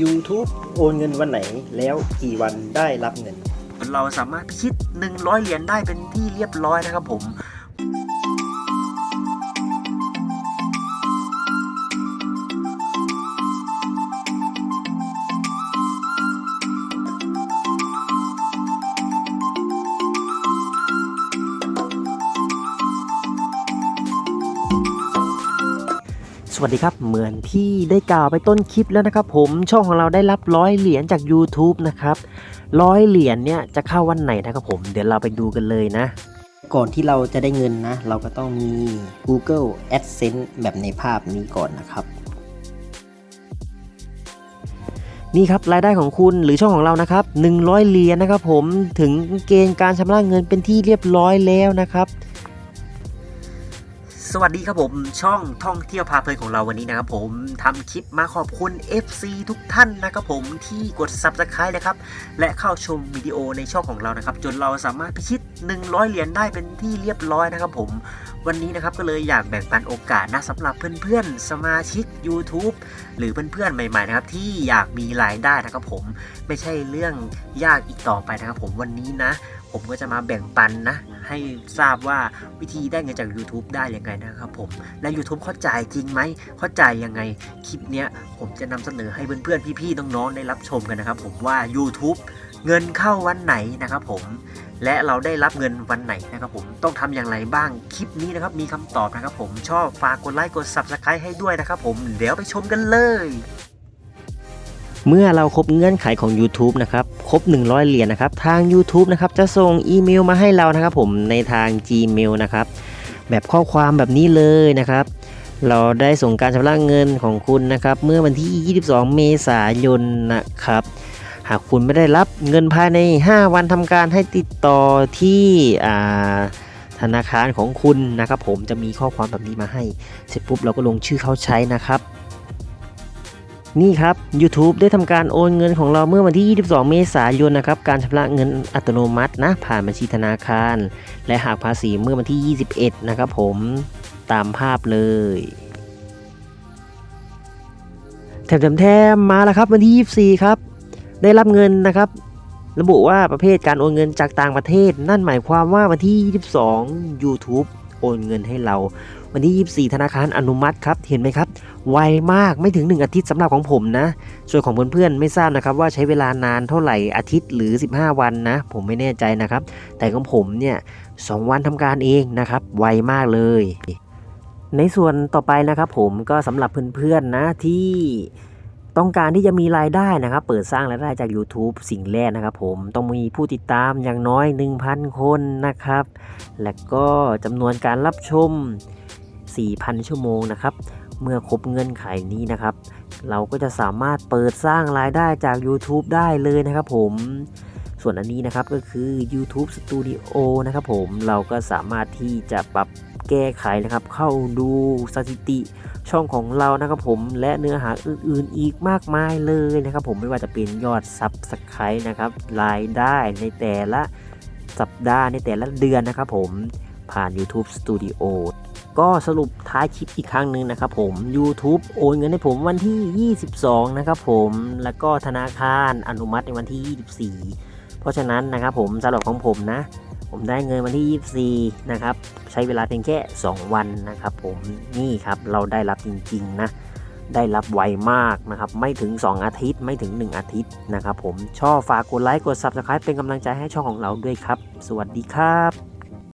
YouTube โอนเงินวันไหนแล้วกี่วันได้รับเงิน เราสามารถคิด 100 เหรียญได้เป็นที่เรียบร้อยนะครับผม วัสดีครับ เหมือนที่ได้กล่าวไปต้นคลิปแล้วนะครับ ผมช่องของเราได้รับร้อยเหรียญจาก YouTube นะครับร้อยเหรียญเนี่ยจะเข้าวันไหนนะครับผม เดี๋ยวเราไปดูกันเลยนะ ก่อนที่เราจะได้เงินนะ เราก็ต้องมี Google AdSense แบบในภาพนี้ก่อนนะครับ นี่ครับรายได้ของคุณหรือช่องของเรานะครับ100เหรียญนะครับผมถึงเกณฑ์การชำระเงินเป็นที่เรียบร้อยแล้วนะครับ สวัสดีครับผมช่องท่องเที่ยวพาเพลินของเราวันนี้นะครับผมทำคลิปมาขอบคุณ FC ทุกท่านนะครับผมที่กด Subscribe นะครับและเข้าชมวิดีโอในช่องของเรานะครับ จนเราสามารถพิชิต 100 เหรียญได้เป็นที่เรียบร้อยนะครับผม วันนี้นะครับก็เลยอยากแบ่งปันโอกาสนะสำหรับเพื่อนๆ สมาชิก YouTube หรือเพื่อนๆ ใหม่ๆนะครับที่อยากมีรายได้นะครับผมไม่ใช่เรื่องยากอีกต่อไปนะครับผมวันนี้นะ ผมก็จะมาแบ่งปันนะให้ทราบว่าวิธีได้เงินจาก YouTube ได้ยังไงนะครับผมและ YouTube เข้าใจจริงไหมเข้าใจยังไงคลิปเนี้ยผมจะนำเสนอให้เพื่อนๆพี่ๆน้องๆได้รับชมกันนะครับผมว่า YouTube เงินเข้าวันไหนนะครับผม และเราได้รับเงินวันไหนนะครับผมต้องทำอย่างไรบ้างคลิปนี้นะครับมีคำตอบนะครับผมชอบฝากกดไลค์กด Subscribe ให้ด้วยนะครับผมเดี๋ยวไปชมกันเลยเมื่อเราครบเงื่อนไขของ YouTube นะครับ ครบ 100 เหรียญนะครับ ทาง YouTube นะครับ จะส่งอีเมลมาให้เรานะครับผมในทาง Gmail นะครับ แบบข้อความแบบนี้เลยนะครับ เราได้ส่งการชำระเงินของคุณนะครับ เมื่อวันที่ 22 เมษายนนะครับ หากคุณไม่ได้รับเงินภายใน 5 วันทำการให้ติดต่อที่ธนาคารของคุณนะครับ ผมจะมีข้อความแบบนี้มาให้ เสร็จปุ๊บเราก็ลงชื่อเขาใช้นะครับนี่ครับ YouTube ได้ทำการโอนเงินของเราเมื่อวันที่ 22 เมษายนนะครับ การชำระเงินอัตโนมัตินะ ผ่านบัญชีธนาคาร และหากภาษีเมื่อวันที่ 21 นะครับผมตามภาพเลยแถมๆแถมมาแล้วครับวันที่ 24 ครับ ได้รับเงินนะครับ ระบุว่าประเภทการโอนเงินจากต่างประเทศ นั่นหมายความว่าวันที่ 22 YouTube โอนเงินให้เรา วันที่ 24 ธนาคารอนุมัติครับ เห็นไหมครับ ไวมากไม่ถึง 1 อาทิตย์สำหรับของผมนะ ส่วนของเพื่อนๆไม่ทราบนะครับว่าใช้เวลานานเท่าไหร่อาทิตย์หรือ 15 วันนะ ผมไม่แน่ใจนะครับ แต่ของผมเนี่ยสวันทำการเองนะครับ ไวมากเลย ในส่วนต่อไปนะครับผมก็สำหรับเพื่อนๆนะที่ ต้องการที่จะมีรายได้นะครับ เปิดสร้างรายได้จาก YouTube สิ่งแรกนะครับ ผมต้องมีผู้ติดตามอย่างน้อย 1,000 คนนะครับ และก็จำนวนการรับชม 4,000 ชั่วโมงนะครับ เมื่อครบเงื่อนไขนี้นะครับ เราก็จะสามารถเปิดสร้างรายได้จาก YouTube ได้เลยนะครับ ผมส่วนอันนี้นะครับก็คือ YouTube Studio นะครับผมเราก็สามารถที่จะปรับแก้ไขนะครับ เข้าดูสถิติ ช่องของเรานะครับผมและเนื้อหาอื่นๆอีกมากมายเลยนะครับผมไม่ว่าจะเป็นยอด Subscribe นะครับรายได้ในแต่ละสัปดาห์ในแต่ละเดือนนะครับผมผ่าน YouTube Studio ก็สรุปท้ายคลิปอีกครั้งหนึ่งนะครับผม YouTube โอนเงินให้ผมวันที่ 22 นะครับผมแล้วก็ธนาคารอนุมัติในวันที่ 24 เพราะฉะนั้นนะครับผมสำหรับของผมนะ ผมได้เงินวันที่ 24 นะครับ ใช้เวลาเพียงแค่ 2 วันนะครับผมนี่ครับเราได้รับจริง ๆ นะ ได้รับไวมากนะครับ ไม่ถึง 2 อาทิตย์ไม่ถึง 1 อาทิตย์นะครับผมชอบฝากกดไลค์กด Subscribe เป็นกำลังใจให้ช่องของเราด้วยครับ สวัสดีครับ